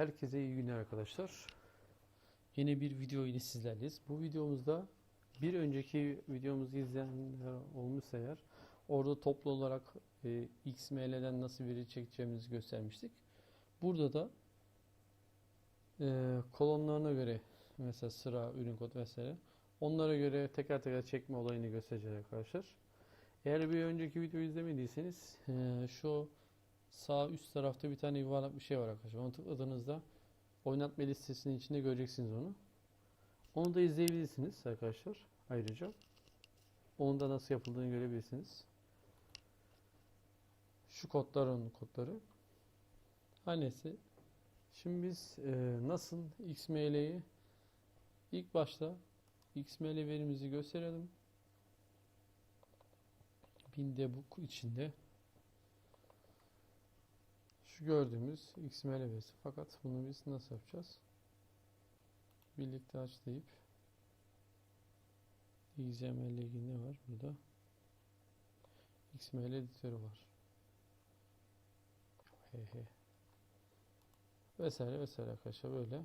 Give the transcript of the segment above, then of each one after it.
Herkese iyi günler arkadaşlar. Yeni bir video ile sizlerleyiz. Bu videomuzda bir önceki videomuzu izleyenler olmuşsa eğer orada toplu olarak e, XML'den nasıl veri çekeceğimizi göstermiştik. Burada da e, kolonlarına göre mesela sıra, ürün kod vesaire onlara göre teker teker çekme olayını göstereceğiz arkadaşlar. Eğer bir önceki videoyu izlemediyseniz e, şu sağ üst tarafta bir tane yuvarlak bir şey var arkadaşlar. Onu tıkladığınızda oynatma listesinin içinde göreceksiniz onu. Onu da izleyebilirsiniz arkadaşlar. Ayrıca onun da nasıl yapıldığını görebilirsiniz. Şu kodlar onun kodları. Her neyse. Şimdi biz e, nasıl XML'yi ilk başta XML verimizi gösterelim. bin debug içinde şu gördüğümüz XML verisi. Fakat bunu biz nasıl yapacağız? Birlikte aç deyip XML ilgili ne var burada? XML editörü var. He he. Vesaire vesaire arkadaşlar böyle.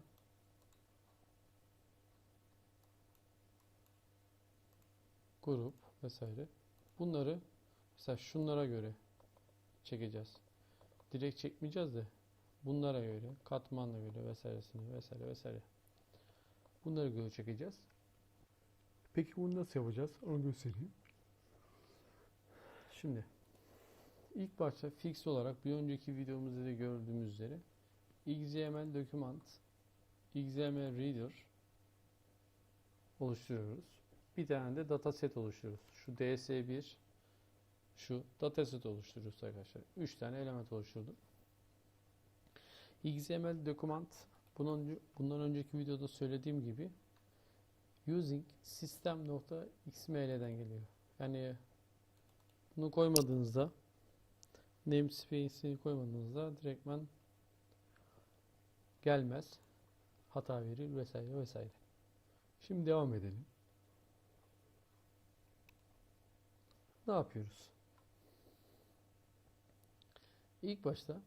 Grup vesaire. Bunları mesela şunlara göre çekeceğiz direkt çekmeyeceğiz de bunlara göre, katmanla göre vesairesini vesaire vesaire. Bunları göre çekeceğiz. Peki bunu nasıl yapacağız? Onu göstereyim. Şimdi ilk başta fix olarak bir önceki videomuzda da gördüğümüz üzere XML document XML reader oluşturuyoruz. Bir tane de dataset oluşturuyoruz. Şu DS1 şu dataset oluşturuyoruz arkadaşlar. 3 tane element oluşturdum. XML document bunun, bundan önceki videoda söylediğim gibi using system.xml'den geliyor. Yani bunu koymadığınızda namespace'ini koymadığınızda direktmen gelmez. Hata verir vesaire vesaire. Şimdi devam edelim. Ne yapıyoruz? İlk başta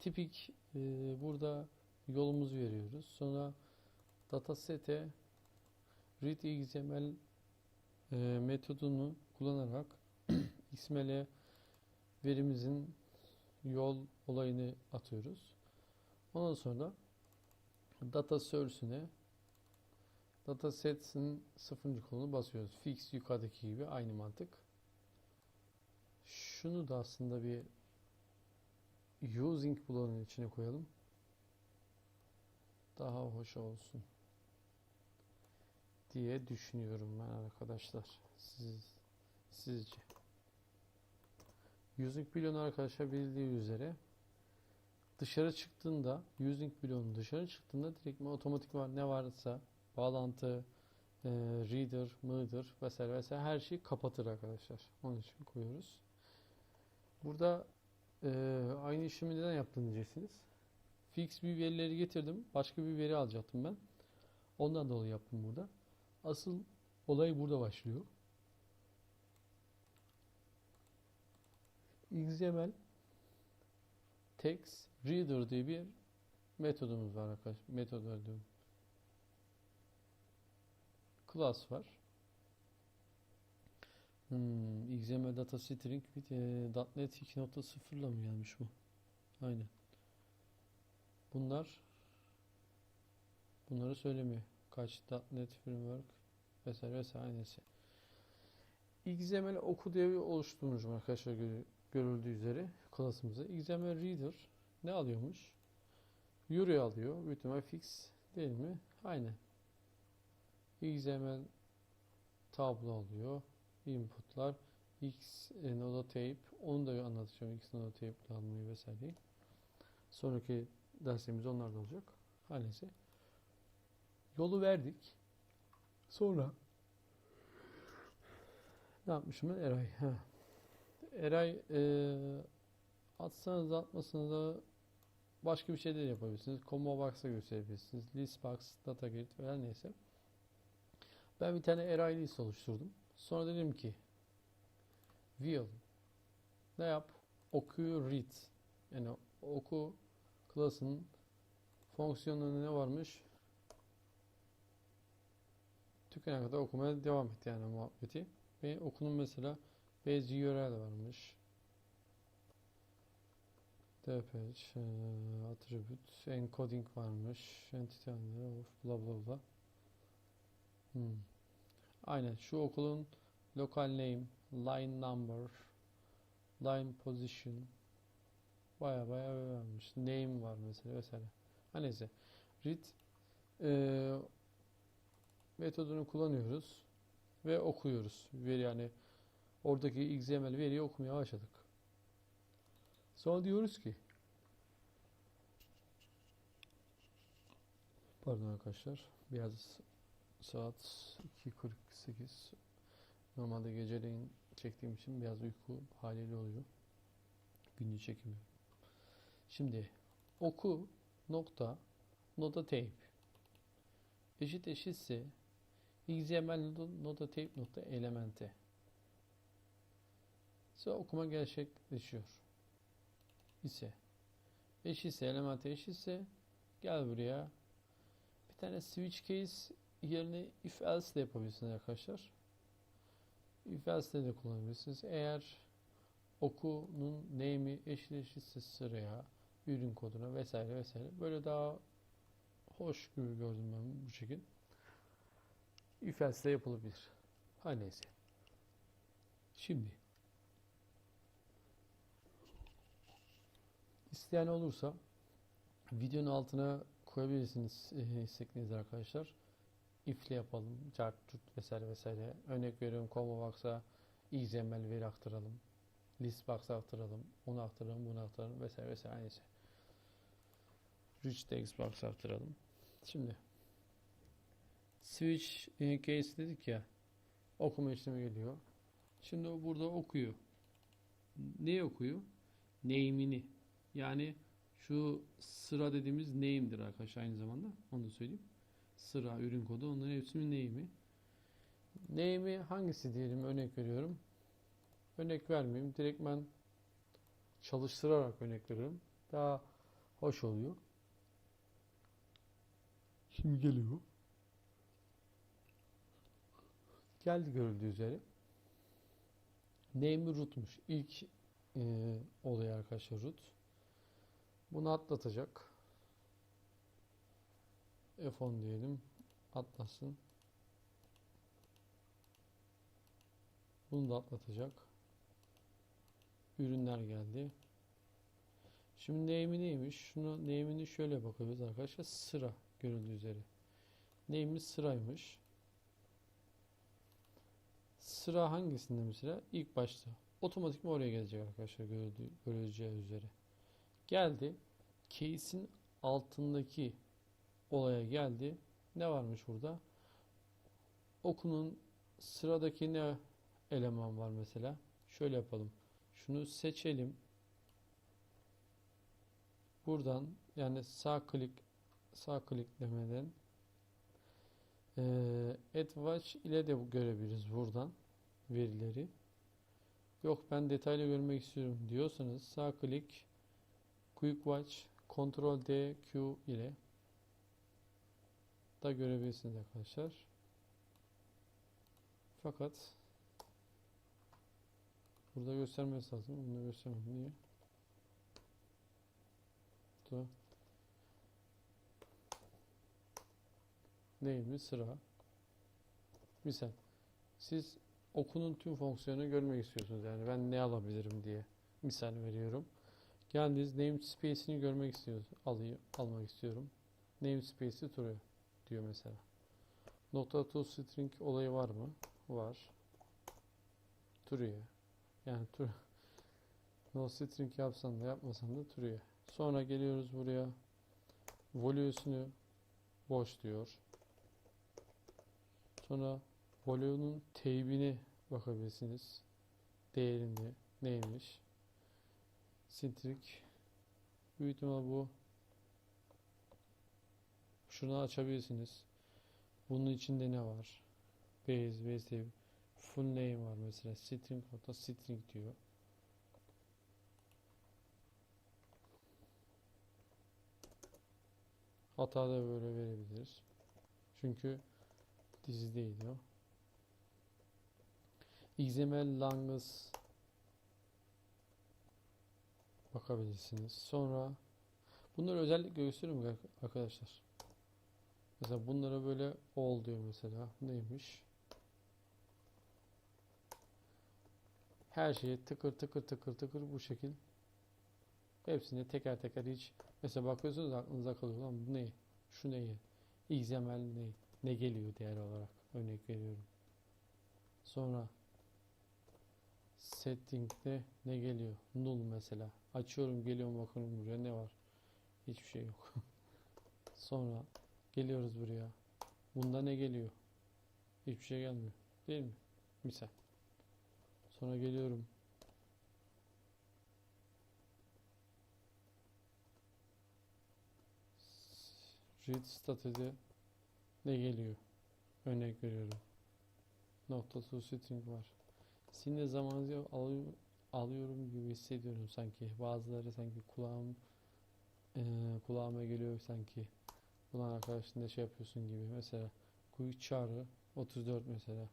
tipik e, burada yolumuzu veriyoruz. Sonra datasete read XML e, metodunu kullanarak XML'e verimizin yol olayını atıyoruz. Ondan sonra data source'üne datasets'in sıfırıncı kolunu basıyoruz. Fix yukarıdaki gibi aynı mantık. Şunu da aslında bir using bloğunun içine koyalım. Daha hoş olsun diye düşünüyorum ben arkadaşlar. Siz sizce? Using bloğunu arkadaşlar bildiği üzere dışarı çıktığında using bloğunun dışarı çıktığında direkt otomatik var ne varsa bağlantı, e, reader, mıdır vesaire vesaire her şeyi kapatır arkadaşlar. Onun için koyuyoruz. Burada e, aynı işlemi neden yaptın diyeceksiniz. Fix bir verileri getirdim. Başka bir veri alacaktım ben. Ondan dolayı yaptım burada. Asıl olay burada başlıyor. XML text reader diye bir metodumuz var arkadaşlar. Metod diyorum. Class var. Hmm, XML data string e, .NET 2.0 ile mi gelmiş bu? Aynen. Bunlar bunları söylemiyor. Kaç .NET framework vesaire vesaire aynısı. XML oku diye bir oluşturmuşum arkadaşlar gör- görüldüğü üzere klasımızı. XML reader ne alıyormuş? Euro alıyor. Büyük fix değil mi? Aynen. XML tablo alıyor inputlar x e, notatype onu da anlatacağım x notatype almayı vesaire. Sonraki dersimiz onlarda olacak. Her. Yolu verdik. Sonra ne yapmışım ben? Eray. Ha. Eray e, atsanız atmasanız da başka bir şey de yapabilirsiniz. Combo box'a gösterebilirsiniz. List box, data grid veya neyse. Ben bir tane Eray list oluşturdum. Sonra dedim ki will ne yap? Okuyu read. Yani oku class'ın fonksiyonlarında ne varmış? Tükene kadar okumaya devam et yani muhabbeti. Ve okulun mesela base URL varmış. dpage, e, attribute, encoding varmış. Entity of bla bla bla. Hmm. Aynen şu okulun local name, line number, line position baya baya vermiş. Name var mesela vesaire. Ha neyse. Read e, metodunu kullanıyoruz ve okuyoruz. Veri yani oradaki XML veriyi okumaya başladık. Sonra diyoruz ki pardon arkadaşlar biraz saat 2.48 normalde geceleyin çektiğim için biraz uyku haliyle oluyor. Gündüz çekimi. Şimdi oku nokta nota tape. Eşit eşitse XML nota tape nokta elemente. İse okuma gerçekleşiyor. İse eşitse elemente eşitse gel buraya. Bir tane switch case yerine if else de yapabilirsiniz arkadaşlar. If else de, de kullanabilirsiniz. Eğer okunun name'i eşit eşitse sıraya, ürün koduna vesaire vesaire böyle daha hoş gibi gördüm ben bu şekil. If else de yapılabilir. Her neyse. Şimdi isteyen olursa videonun altına koyabilirsiniz e, istediğiniz arkadaşlar. If'le yapalım, chart, tut vesaire vesaire. Örnek veriyorum ComoBox'a XML veri aktaralım. Listbox'a aktaralım, onu aktaralım, bunu aktaralım vesaire vesaire neyse. Rich text box aktaralım. Şimdi switch e, case dedik ya okuma işlemi geliyor. Şimdi o burada okuyor. Ne okuyor? Name'ini. Yani şu sıra dediğimiz name'dir arkadaşlar aynı zamanda. Onu da söyleyeyim. Sıra, ürün kodu onların hepsinin name'i. Name'i hangisi diyelim örnek veriyorum. Örnek vermeyeyim. Direkt ben çalıştırarak örnek veriyorum. Daha hoş oluyor. Şimdi geliyor. Geldi görüldüğü üzere. Name'i root'muş. İlk e, olay arkadaşlar root. Bunu atlatacak. F10 diyelim. Atlasın. Bunu da atlatacak. Ürünler geldi. Şimdi name'i neymiş? Şunu name'ini şöyle bakıyoruz arkadaşlar. Sıra görüldüğü üzere. Name'imiz sıraymış. Sıra hangisinde mesela? İlk başta. Otomatikman oraya gelecek arkadaşlar görüldüğü, görüleceği üzere. Geldi. Case'in altındaki olaya geldi. Ne varmış burada? Okunun sıradaki ne eleman var mesela? Şöyle yapalım. Şunu seçelim. Buradan yani sağ klik sağ kliklemeden e, Add Watch ile de görebiliriz buradan verileri. Yok ben detaylı görmek istiyorum diyorsanız sağ klik Quick Watch Ctrl D Q ile da görebilirsiniz arkadaşlar. Fakat burada göstermesi lazım. Bunu göstermem. Niye? Dur. Neymiş? Sıra. Misal. Siz okunun tüm fonksiyonunu görmek istiyorsunuz. Yani ben ne alabilirim diye. Misal veriyorum. Geldiniz namespace'ini görmek istiyorsunuz. Alayım, almak istiyorum. Namespace'i true diyor mesela. Nokta to string olayı var mı? Var. True. Yani true. No string yapsan da yapmasan da true. Sonra geliyoruz buraya. Value'sunu boş diyor. Sonra value'nun teybini bakabilirsiniz. Değerini neymiş? String büyük ihtimal bu. Şunu açabilirsiniz. Bunun içinde ne var? Base, base full name var mesela. String nokta string diyor. Hata da böyle verebiliriz. Çünkü dizideydi o. XML Langus bakabilirsiniz. Sonra bunları özellikle gösteriyorum ar- arkadaşlar. Mesela bunlara böyle all diyor mesela. Neymiş? Her şeyi tıkır tıkır tıkır tıkır bu şekil hepsini teker teker hiç mesela bakıyorsunuz aklınıza kalıyor lan bu ne? Şu ne? XML ne? Ne geliyor değer olarak? Örnek veriyorum. Sonra setting'de ne geliyor? Null mesela. Açıyorum geliyorum bakıyorum buraya ne var? Hiçbir şey yok. Sonra geliyoruz buraya. Bunda ne geliyor? Hiçbir şey gelmiyor. Değil mi? Misal. Sonra geliyorum. Read statüde ne geliyor? Örnek veriyorum. Nokta to string var. Sizin de zamanınızı alıyor, alıyorum gibi hissediyorum sanki. Bazıları sanki kulağım eee, kulağıma geliyor sanki. Ulan arkadaşın da şey yapıyorsun gibi. Mesela quick çağrı 34 mesela.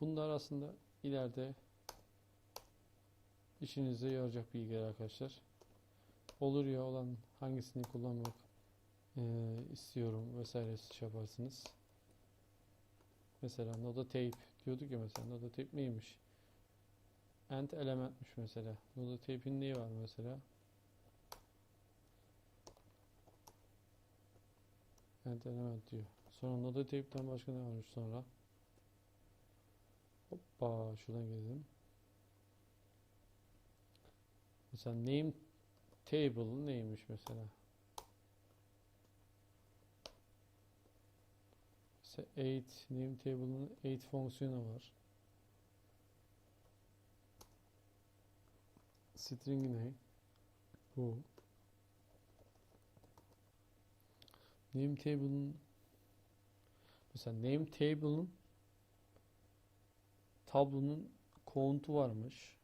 Bunlar aslında ileride işinize yarayacak bilgiler arkadaşlar. Olur ya olan hangisini kullanmak eee, istiyorum vesaire şey yaparsınız. Mesela Noda Tape diyorduk ya mesela Noda Tape neymiş? End elementmiş mesela. Noda Tape'in neyi var mesela? End element diyor. Sonra Noda Tape'den başka ne varmış sonra? Hoppa şuradan gidelim. Mesela name table neymiş mesela? Mesela 8 name table'ın 8 fonksiyonu var. String ne? Bu. Name table'ın mesela name table'ın tablonun count'u varmış.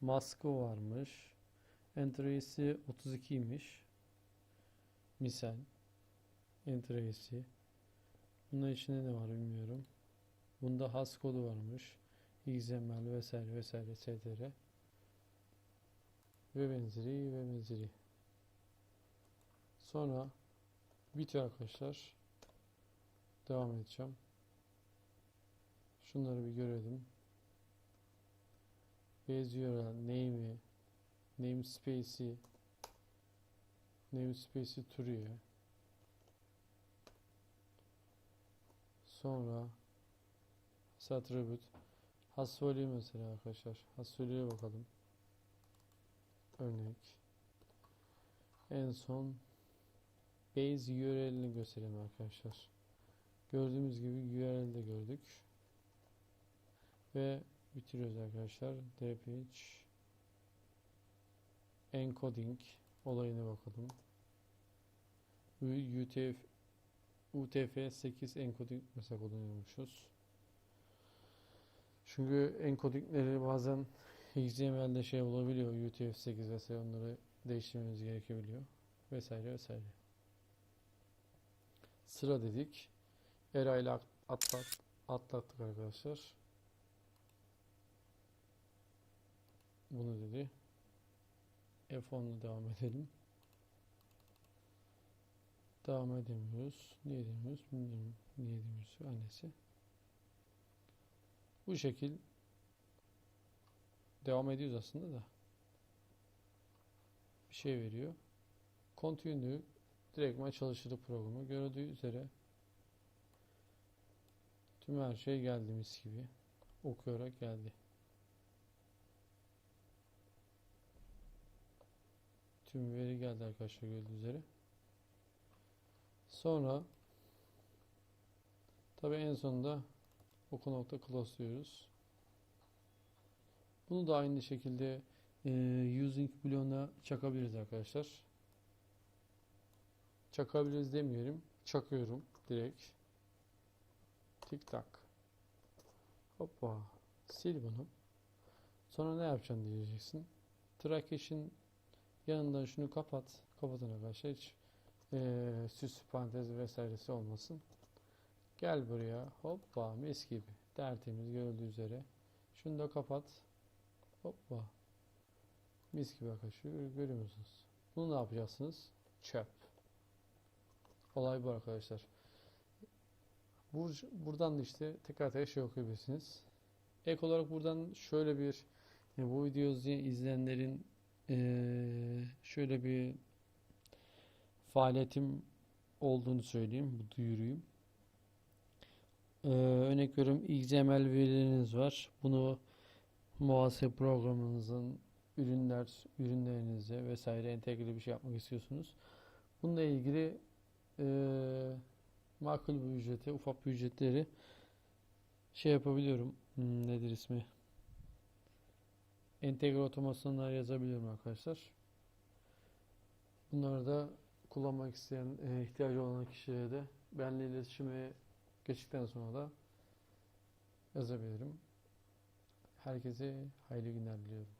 Maskı varmış. Entry'si 32'ymiş. Misal. Entry'si. Bunun içinde ne var bilmiyorum. Bunda has kodu varmış. XML vesaire vesaire etc. Ve benzeri ve benzeri. Sonra bitiyor arkadaşlar. Devam edeceğim. Şunları bir görelim. Base URL, name'i, namespace'i, namespace'i türüye. Sonra attribute, has value mesela arkadaşlar. Has value'ye bakalım. Örnek. En son base URL'ini gösterelim arkadaşlar. Gördüğümüz gibi URL de gördük. Ve bitiriyoruz arkadaşlar. dph encoding olayına bakalım. UTF UTF-8 encoding mesela kullanıyormuşuz. Çünkü encodingleri bazen XML'de şey olabiliyor. UTF-8 vesaire onları değiştirmemiz gerekebiliyor. Vesaire vesaire. Sıra dedik. Era ile atlat, atlattık arkadaşlar. Bunu dedi. F10'la devam edelim. Devam edemiyoruz. Niye edemiyoruz? Bilmiyorum. Niye edemiyoruz? Annesi. Bu şekil devam ediyoruz aslında da. Bir şey veriyor. Continue direktman çalıştırdı programı. Gördüğü üzere tüm her şey geldi mis gibi. Okuyarak geldi. Tüm veri geldi arkadaşlar gördüğünüz üzere. Sonra tabi en sonunda oku nokta close diyoruz. Bunu da aynı şekilde e, using bloğuna çakabiliriz arkadaşlar. Çakabiliriz demeyelim. Çakıyorum direkt. Tik tak. Hoppa. Sil bunu. Sonra ne yapacaksın diyeceksin. Trackation Yanından şunu kapat. Kapatın arkadaşlar. Hiç eee süs parantez vesairesi olmasın. Gel buraya. Hoppa mis gibi. Tertemiz görüldüğü üzere. Şunu da kapat. Hoppa. Mis gibi arkadaşlar. Gör- Görüyor musunuz? Bunu ne yapacaksınız? Çöp. Olay bu arkadaşlar. Bur- buradan da işte tekrar tekrar şey okuyabilirsiniz. Ek olarak buradan şöyle bir yani bu videoyu izleyen- izleyenlerin eee, şöyle bir faaliyetim olduğunu söyleyeyim. Bu duyuruyum. Eee, örnek veriyorum XML verileriniz var. Bunu muhasebe programınızın ürünler ürünlerinize vesaire entegre bir şey yapmak istiyorsunuz. Bununla ilgili eee makul bir ücrete, ufak bir ücretleri şey yapabiliyorum. Hmm, nedir ismi? Entegre otomasyonlar yazabiliyorum arkadaşlar. Bunları da kullanmak isteyen, e, ihtiyacı olan kişilere de benimle iletişime geçtikten sonra da yazabilirim. Herkese hayırlı günler diliyorum.